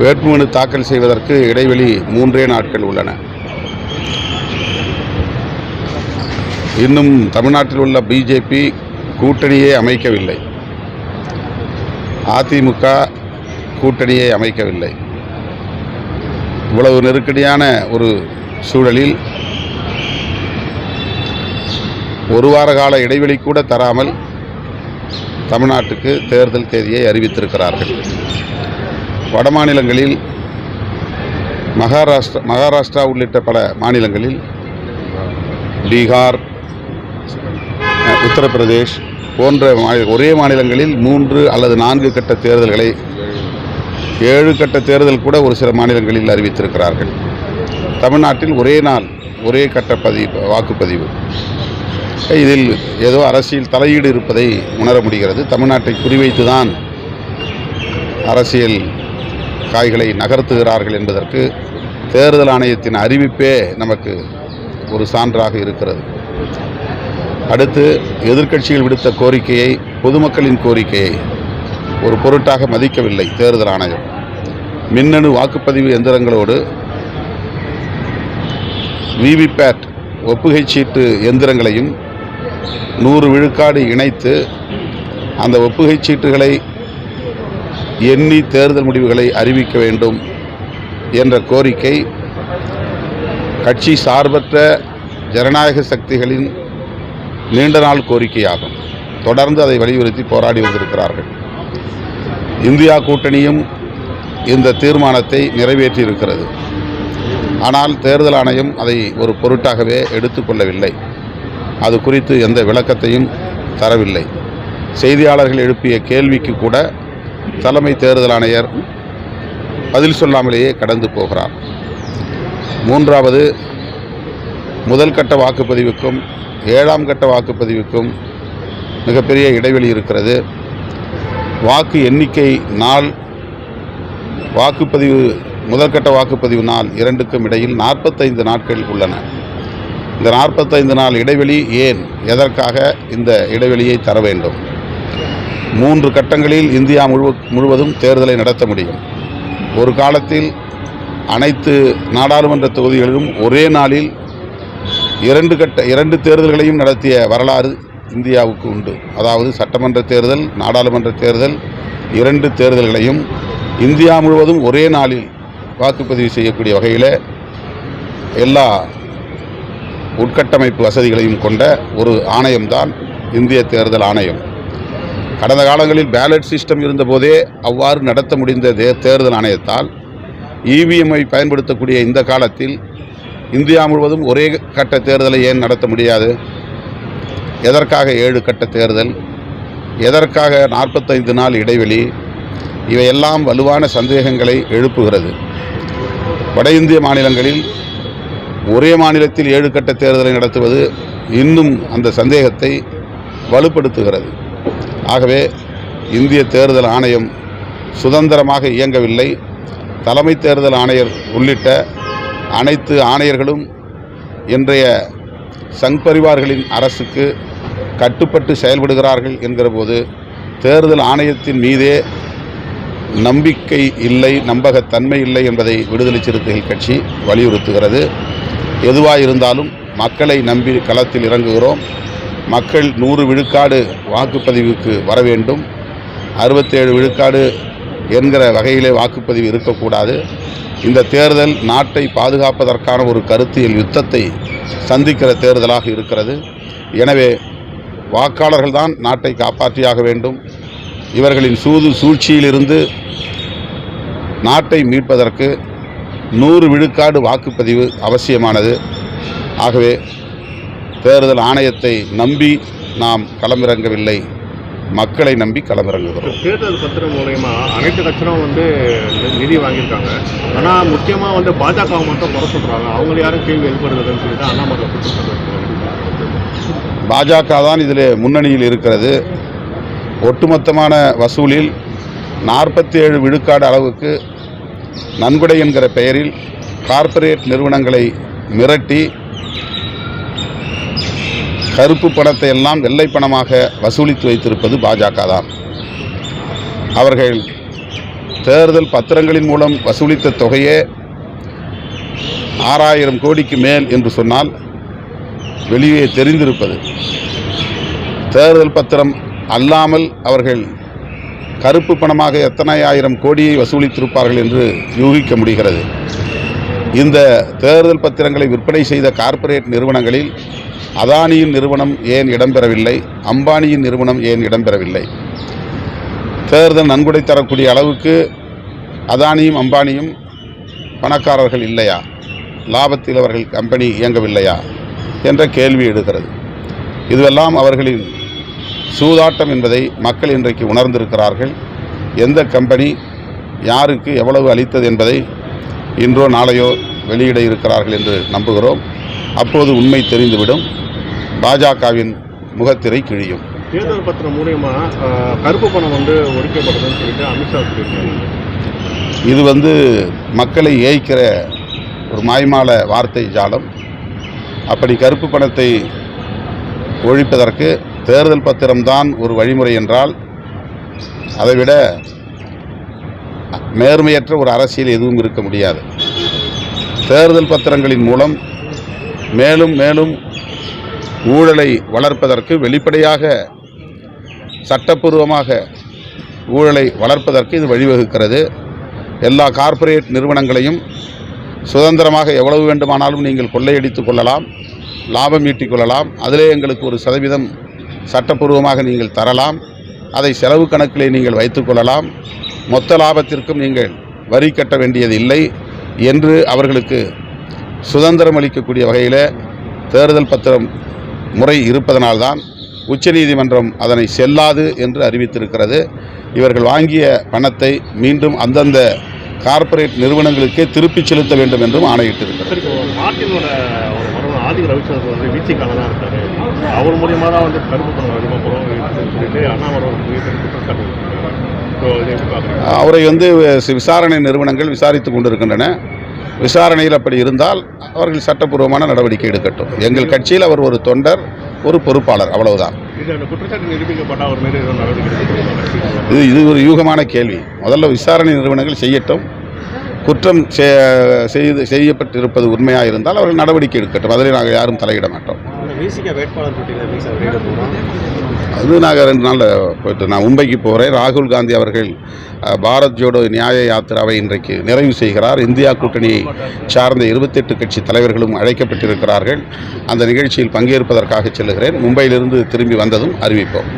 வேட்புமனு தாக்கல் செய்வதற்கு இடைவெளி மூன்றே நாட்கள் உள்ளன. இன்னும் தமிழ்நாட்டில் உள்ள பிஜேபி கூட்டணியே அமைக்கவில்லை. அதிமுக கூட்டணியை அமைக்கவில்லை. இவ்வளவு நெருக்கடியான ஒரு சூழலில் ஒரு வார கால இடைவெளி கூட தராமல் தமிழ்நாட்டுக்கு தேர்தல் தேதியை அறிவித்திருக்கிறார்கள். வட மாநிலங்களில் மகாராஷ்டிரா மகாராஷ்டிரா உள்ளிட்ட பல மாநிலங்களில் பீகார் உத்தரப்பிரதேஷ் போன்ற ஒரே மாநிலங்களில் மூன்று அல்லது நான்கு கட்ட தேர்தல்களை ஏழு கட்ட தேர்தல் கூட ஒரு சில மாநிலங்களில் அறிவித்திருக்கிறார்கள். தமிழ்நாட்டில் ஒரே நாள் ஒரே கட்ட பதிவு வாக்குப்பதிவு. இதில் ஏதோ அரசியல் தலையீடு இருப்பதை உணர முடிகிறது. தமிழ்நாட்டை குறிவைத்து தான் அரசியல் காய்களை நகர்த்துகிறார்கள் என்பதற்கு தேர்தல் ஆணையத்தின் அறிவிப்பே நமக்கு ஒரு சான்றாக இருக்கிறது. அடுத்து எதிர்க்கட்சிகள் விடுத்த கோரிக்கையை பொதுமக்களின் கோரிக்கையை ஒரு பொருட்டாக மதிக்கவில்லை தேர்தல் ஆணையம். மின்னணு வாக்குப்பதிவு எந்திரங்களோடு விவிபேட் ஒப்புகை சீட்டு எந்திரங்களையும் நூறு விழுக்காடு இணைத்து அந்த ஒப்புகை சீட்டுகளை எண்ணி தேர்தல் முடிவுகளை அறிவிக்க வேண்டும் என்ற கோரிக்கை கட்சி சார்பற்ற ஜனநாயக சக்திகளின் நீண்ட நாள் கோரிக்கையாகும். தொடர்ந்து அதை வலியுறுத்தி போராடி வந்திருக்கிறார்கள். இந்தியா கூட்டணியும் இந்த தீர்மானத்தை நிறைவேற்றியிருக்கிறது. ஆனால் தேர்தல் ஆணையம் அதை ஒரு பொருட்டாகவே எடுத்துக்கொள்ளவில்லை அது குறித்து எந்த விளக்கத்தையும் தரவில்லை. செய்தியாளர்கள் எழுப்பிய கேள்விக்கு கூட தலைமை தேர்தல் ஆணையர் பதில் சொல்லாமலேயே கடந்து போகிறார். மூன்றாவது முதல் கட்ட வாக்குப்பதிவுக்கும் ஏழாம் கட்ட வாக்குப்பதிவுக்கும் மிகப்பெரிய இடைவெளி இருக்கிறது. வாக்கு எண்ணிக்கை நாள் வாக்குப்பதிவு முதற்கட்ட வாக்குப்பதிவு நாள் இரண்டுக்கும் இடையில் நாற்பத்தைந்து நாட்கள் உள்ளன. இந்த நாற்பத்தைந்து நாள் இடைவெளி ஏன் எதற்காக இந்த இடைவெளியை தர வேண்டும்? மூன்று கட்டங்களில் இந்தியா முழு முழுவதும் தேர்தலை நடத்த முடியும். ஒரு காலத்தில் அனைத்து நாடாளுமன்ற தொகுதிகளிலும் ஒரே நாளில் இரண்டு கட்ட இரண்டு தேர்தல்களையும் நடத்திய வரலாறு இந்தியாவுக்கு உண்டு. அதாவது சட்டமன்ற தேர்தல் நாடாளுமன்ற தேர்தல் இரண்டு தேர்தல்களையும் இந்தியா முழுவதும் ஒரே நாளில் வாக்குப்பதிவு செய்யக்கூடிய வகையில் எல்லா உட்கட்டமைப்பு வசதிகளையும் கொண்ட ஒரு ஆணையம்தான் இந்திய தேர்தல் ஆணையம். கடந்த காலங்களில் பேலட் சிஸ்டம் இருந்தபோதே அவ்வாறு நடத்த முடிந்த தே தேர்தல் ஆணையத்தால் இவிஎம்ஐ பயன்படுத்தக்கூடிய இந்த காலத்தில் இந்தியா முழுவதும் ஒரே கட்ட தேர்தலை ஏன் நடத்த முடியாது? எதற்காக ஏழு கட்ட தேர்தல்? எதற்காக நாற்பத்தைந்து நாள் இடைவெளி? இவையெல்லாம் வலுவான சந்தேகங்களை எழுப்புகிறது. வட இந்திய மாநிலங்களில் ஒரே மாநிலத்தில் ஏழு கட்ட தேர்தலை நடத்துவது இன்னும் அந்த சந்தேகத்தை வலுப்படுத்துகிறது. ஆகவே இந்திய தேர்தல் ஆணையம் சுதந்திரமாக இயங்கவில்லை. தலைமை தேர்தல் ஆணையர் உள்ளிட்ட அனைத்து ஆணையர்களும் இன்றைய சங் பரிவார்களின் அரசுக்கு கட்டுப்பட்டு செயல்படுகிறார்கள் என்கிற போது தேர்தல் ஆணையத்தின் மீதே நம்பிக்கை இல்லை நம்பகத்தன்மை இல்லை என்பதை விடுதலை சிறுத்தைகள் கட்சி வலியுறுத்துகிறது. எதுவாக இருந்தாலும் மக்களை நம்பி களத்தில் இறங்குகிறோம். மக்கள் நூறு விழுக்காடு வாக்குப்பதிவுக்கு வர வேண்டும். அறுபத்தேழு விழுக்காடு என்கிற வகையிலே வாக்குப்பதிவு இருக்கக்கூடாது. இந்த தேர்தல் நாட்டை பாதுகாப்பதற்கான ஒரு கருத்தியல் யுத்தத்தை சந்திக்கிற தேர்தலாக இருக்கிறது. எனவே வாக்காளர்கள் தான் நாட்டை காப்பாற்றியாக வேண்டும். இவர்களின் சூது சூழ்ச்சியிலிருந்து நாட்டை மீட்பதற்கு நூறு விழுக்காடு வாக்குப்பதிவு அவசியமானது. ஆகவே தேர்தல் ஆணையத்தை நம்பி நாம் களமிறங்கவில்லை. மக்களை நம்பி களமிறங்குகிறோம். தேர்தல் பத்திரம் மூலயமா அனைத்து கட்சியும் வந்து நிதி வாங்கியிருக்காங்க. ஆனால் முக்கியமாக வந்து பாஜக மட்டும் குறை சொல்கிறாங்க அவங்கள யாரும் கேள்வி எழுப்புறதுன்னு சொல்லிட்டு அண்ணாமலை பாஜக தான் இதில் முன்னணியில் இருக்கிறது. ஒட்டுமொத்தமான வசூலில் நாற்பத்தி ஏழு விழுக்காடு அளவுக்கு நன்கொடை என்கிற பெயரில் கார்ப்பரேட் நிறுவனங்களை மிரட்டி கருப்பு பணத்தை எல்லாம் வெள்ளை பணமாக வசூலித்து வைத்திருப்பது பாஜக தான். அவர்கள் தேர்தல் பத்திரங்களின் மூலம் வசூலித்த தொகையே ஆறாயிரம் கோடிக்கு மேல் என்று சொன்னால் வெளியே தெரிந்திருப்பது. தேர்தல் பத்திரம் அல்லாமல் அவர்கள் கருப்பு பணமாக எத்தனை ஆயிரம் கோடியை வசூலித்திருப்பார்கள் என்று யூகிக்க முடிகிறது. இந்த தேர்தல் பத்திரங்களை விற்பனை செய்த கார்ப்பரேட் நிறுவனங்களில் அதானியின் நிறுவனம் ஏன் இடம்பெறவில்லை? அம்பானியின் நிறுவனம் ஏன் இடம்பெறவில்லை? தேர்தல் நன்கொடை தரக்கூடிய அளவுக்கு அதானியும் அம்பானியும் பணக்காரர்கள் இல்லையா? லாபத்தில் அவர்கள் கம்பெனி இயங்கவில்லையா? என்ற கேள்வி எழுகிறது. இதுவெல்லாம் அவர்களின் சூதாட்டம் என்பதை மக்கள் இன்றைக்கு உணர்ந்திருக்கிறார்கள். எந்த கம்பெனி யாருக்கு எவ்வளவு அளித்தது என்பதை இன்றோ நாளையோ வெளியிட இருக்கிறார்கள் என்று நம்புகிறோம். அப்போது உண்மை தெரிந்துவிடும். பாஜகவின் முகத்திரை கிழியும். தேர்தல் பத்திரம் மூலியமா கருப்பு பணம் வந்து ஒழிக்கப்படுதுன்னு சொல்லிட்டு அமித்ஷா இது வந்து மக்களை ஏய்க்கிற ஒரு மாய்மால வார்த்தை ஜாலம். அப்படி கருப்பு பணத்தை ஒழிப்பதற்கு தேர்தல் பத்திரம்தான் ஒரு வழிமுறை என்றால் அதைவிட நேர்மையற்ற ஒரு அரசியல் எதுவும் இருக்க முடியாது. தேர்தல் பத்திரங்களின் மூலம் மேலும் மேலும் ஊழலை வளர்ப்பதற்கு வெளிப்படையாக சட்டப்பூர்வமாக ஊழலை வளர்ப்பதற்கு இது வழிவகுக்கிறது. எல்லா கார்ப்பரேட் நிறுவனங்களையும் சுதந்திரமாக எவ்வளவு வேண்டுமானாலும் நீங்கள் கொள்ளையடித்து கொள்ளலாம் லாபம் ஈட்டிக் கொள்ளலாம். அதிலே எங்களுக்கு ஒரு சதவீதம் சட்டப்பூர்வமாக நீங்கள் தரலாம். அதை செலவு கணக்கிலே நீங்கள் வைத்துக்கொள்ளலாம் மொத்த லாபத்திற்கும் நீங்கள் வரி கட்ட வேண்டியது இல்லை என்று அவர்களுக்கு சுதந்திரம் அளிக்கக்கூடிய வகையில் தேர்தல் பத்திரம் முறை இருப்பதனால்தான் உச்சநீதிமன்றம் அதனை செல்லாது என்று அறிவித்திருக்கிறது. இவர்கள் வாங்கிய பணத்தை மீண்டும் அந்தந்த கார்ப்பரேட் நிறுவனங்களுக்கே திருப்பிச் செலுத்த வேண்டும் என்றும் ஆணையிட்டிருக்கிறது. ஆதி ரவிச்சந்திரன் வந்து இருக்காரு. அவர் தான் வந்து கருப்பு பணம் அதிகமாக போகிறோம் சொல்லிட்டு அண்ணாமலை ஒரு மிகப்பெரிய குற்றச்சாட்டு வச்சிருக்காரு. ஸோ இதை எப்படி பார்க்குறீங்க? அவரை வந்து வி- விசாரணை நிறுவனங்கள் விசாரித்து கொண்டிருக்கின்றன. விசாரணையில் அப்படி இருந்தால் அவர்கள் சட்டப்பூர்வமான நடவடிக்கை எடுக்கட்டும். எங்கள் கட்சியில் அவர் ஒரு தொண்டர் ஒரு பொறுப்பாளர் அவ்வளவுதான். இது? இது ஒரு யூகமான கேள்வி. முதல்ல விசாரணை நிறுவனங்கள் செய்யட்டும். குற்றம் செய்து செய்யப்பட்டிருப்பது உண்மையாக இருந்தால் அவர்கள் நடவடிக்கை எடுக்கட்டும். அதில் நாங்கள் யாரும் தலையிட மாட்டோம். விசிக வேட்பாளர் பட்டியலில் எப்படி சார் வெளியிட போகிறோம் அது நாங்கள் ரெண்டு நாளில் போயிட்டு நான் மும்பைக்கு போகிறேன் ராகுல் காந்தி அவர்கள் பாரத் ஜோடோ நியாய யாத்திராவை இன்றைக்கு நிறைவு செய்கிறார். இந்தியா கூட்டணியை சார்ந்த இருபத்தெட்டு கட்சி தலைவர்களும் அழைக்கப்பட்டிருக்கிறார்கள். அந்த நிகழ்ச்சியில் பங்கேற்பதற்காக செல்லுகிறேன். மும்பையிலிருந்து திரும்பி வந்ததும் அறிவிப்போம்.